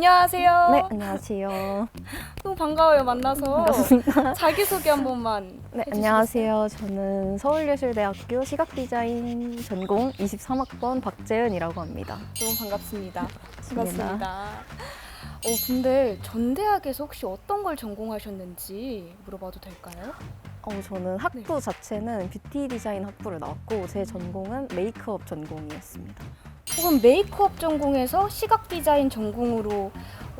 안녕하세요. 네, 안녕하세요. 너무 반가워요 만나서. 반갑습니다. 자기 소개 한 번만. 네, 해주시겠어요? 안녕하세요. 저는 서울예술대학교 시각디자인 전공 23학번 박재은이라고 합니다. 너무 반갑습니다. 반갑습니다. 어 근데 전 대학에서 혹시 어떤 걸 전공하셨는지 물어봐도 될까요? 어, 저는 학부 네. 자체는 뷰티 디자인 학부를 나왔고 제 전공은 메이크업 전공이었습니다. 혹은 메이크업 전공에서 시각 디자인 전공으로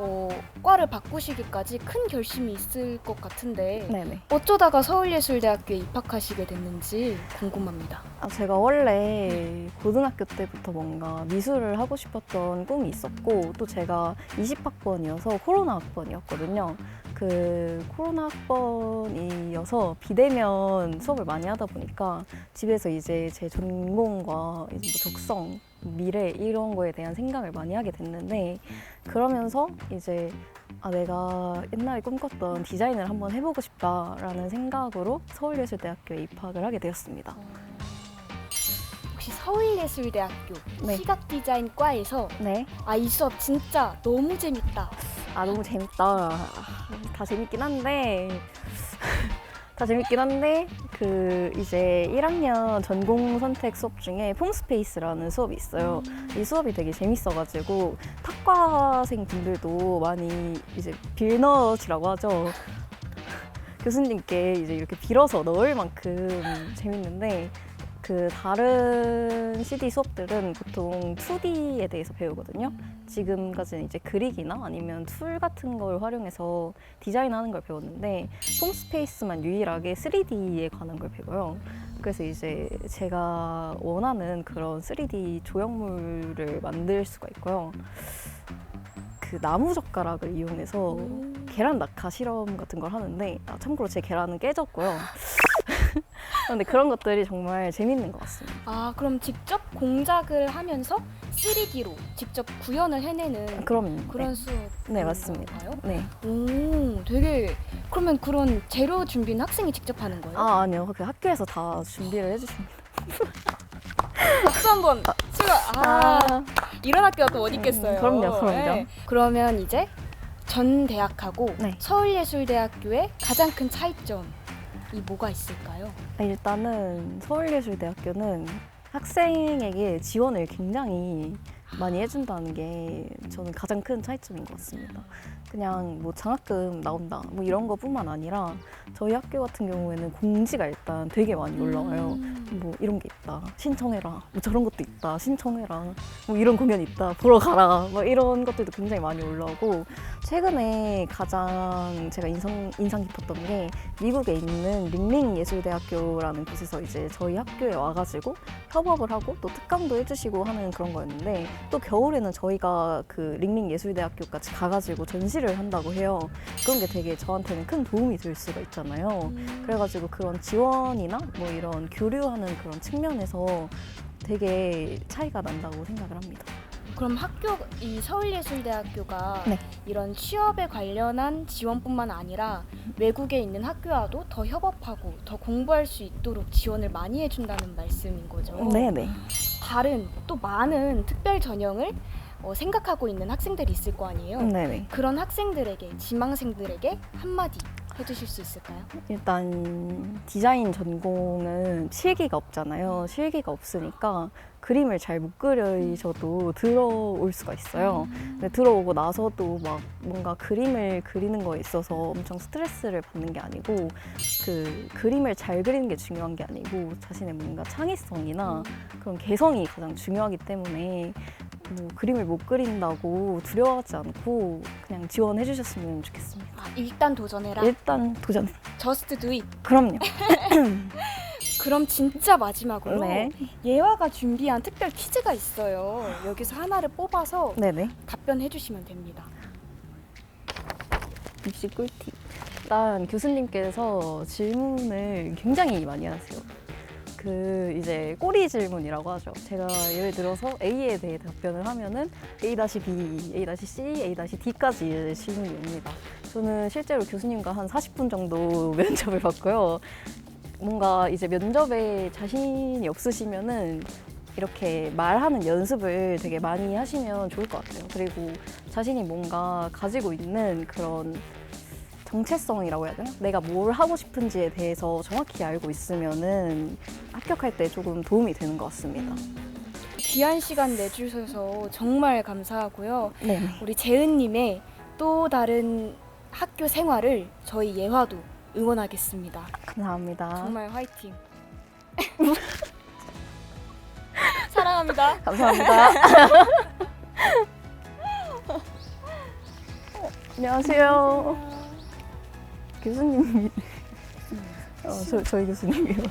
어, 과를 바꾸시기까지 큰 결심이 있을 것 같은데 네네. 어쩌다가 서울예술대학교에 입학하시게 됐는지 궁금합니다. 아, 제가 원래 고등학교 때부터 뭔가 미술을 하고 싶었던 꿈이 있었고 또 제가 20학번이어서 코로나 학번이었거든요. 그 코로나 학번이어서 비대면 수업을 많이 하다 보니까 집에서 이제 제 전공과 이제 뭐 적성, 미래 이런 거에 대한 생각을 많이 하게 됐는데 그러면서 이제 아 내가 옛날에 꿈꿨던 디자인을 한번 해보고 싶다라는 생각으로 서울예술대학교에 입학을 하게 되었습니다. 혹시 서울예술대학교 네. 시각디자인과에서 네. 아 이 수업 진짜 너무 재밌다. 아 너무 재밌다. 다 재밌긴 한데 다 재밌긴 한데 그 이제 1학년 전공 선택 수업 중에 폼스페이스라는 수업이 있어요. 이 수업이 되게 재밌어가지고 탁과생 분들도 많이 이제 빌넛이라고 하죠. 교수님께 이제 이렇게 빌어서 넣을 만큼 재밌는데 그 다른 CD 수업들은 보통 2D에 대해서 배우거든요. 지금까지는 이제 그리기나 아니면 툴 같은 걸 활용해서 디자인하는 걸 배웠는데 폼스페이스만 유일하게 3D에 관한 걸 배워요. 그래서 이제 제가 원하는 그런 3D 조형물을 만들 수가 있고요. 그 나무 젓가락을 이용해서 계란 낙하 실험 같은 걸 하는데 아, 참고로 제 계란은 깨졌고요. 근데 그런 것들이 정말 재밌는 것 같습니다. 아 그럼 직접 공작을 하면서 3D로 직접 구현을 해내는 그럼 그런 수업 네, 맞습니다. 네. 오 되게 그러면 그런 재료 준비는 학생이 직접 하는 거예요? 아 아니요. 그 학교에서 다 준비를 해주십니다. 박수 한번 치고 아, 아, 이런 학교가 또 어디 있겠어요? 음, 그럼요, 그럼요. 네. 그러면 이제 전 대학하고 네. 서울예술대학교의 가장 큰 차이점 이 뭐가 있을까요? 아, 일단은 서울예술대학교는 학생에게 지원을 굉장히 많이 해준다는 게 저는 가장 큰 차이점인 것 같습니다. 그냥 뭐 장학금 나온다 뭐 이런 거뿐만 아니라 저희 학교 같은 경우에는 공지가 일단 되게 많이 올라와요. 음. 뭐 이런 게 있다 신청해라 뭐 저런 것도 있다 신청해라 뭐 이런 공연 있다 보러 가라 뭐 이런 것들도 굉장히 많이 올라오고 최근에 가장 제가 인상 인상 깊었던 게 미국에 있는 링링 예술대학교라는 곳에서 이제 저희 학교에 와가지고 협업을 하고 또 특강도 해주시고 하는 그런 거였는데 또 겨울에는 저희가 그 링링 예술대학교까지 가가지고 전시를 한다고 해요 그런 게 되게 저한테는 큰 도움이 될 수가 있잖아요. 음. 그래가지고 그런 지원이나 뭐 이런 교류하는 그런 측면에서 되게 차이가 난다고 생각을 합니다. 그럼 학교 이 서울예술대학교가 네. 이런 취업에 관련한 지원뿐만 아니라 외국에 있는 학교와도 더 협업하고 더 공부할 수 있도록 지원을 많이 해준다는 말씀인 거죠. 네네. 다른 또 많은 특별 전형을 어, 생각하고 있는 학생들이 있을 거 아니에요. 네네. 그런 학생들에게 지망생들에게 한마디 해주실 수 있을까요? 일단 디자인 전공은 실기가 없잖아요. 실기가 없으니까 그림을 잘 못 그리셔도 들어올 수가 있어요. 근데 들어오고 나서도 막 뭔가 그림을 그리는 거에 있어서 엄청 스트레스를 받는 게 아니고 그 그림을 잘 그리는 게 중요한 게 아니고 자신의 뭔가 창의성이나 그런 개성이 가장 중요하기 때문에 뭐 그림을 못 그린다고 두려워하지 않고 그냥 지원해 주셨으면 좋겠습니다. 아, 일단 도전해라. 일단 도전. Just do it. 그럼요. 그럼 진짜 마지막으로 네. 예화가 준비한 특별 퀴즈가 있어요. 여기서 하나를 뽑아서 네네. 답변해 주시면 됩니다. 입시 꿀팁. 일단 교수님께서 질문을 굉장히 많이 하세요. 그 이제 꼬리 질문이라고 하죠. 제가 예를 들어서 A에 대해 답변을 하면은 A-B, A-C, A-D까지 질문이 옵니다. 저는 실제로 교수님과 한 40분 정도 면접을 봤고요. 뭔가 이제 면접에 자신이 없으시면은 이렇게 말하는 연습을 되게 많이 하시면 좋을 것 같아요. 그리고 자신이 뭔가 가지고 있는 그런 정체성이라고 해야 되나? 내가 뭘 하고 싶은지에 대해서 정확히 알고 있으면은 합격할 때 조금 도움이 되는 것 같습니다. 귀한 시간 내주셔서 정말 감사하고요. 네. 우리 재은님의 또 다른 학교 생활을 저희 예화도 응원하겠습니다. 감사합니다. 정말 화이팅. 사랑합니다. 감사합니다. 어, 안녕하세요. 교수님이 어, 저, 저희 교수님이요.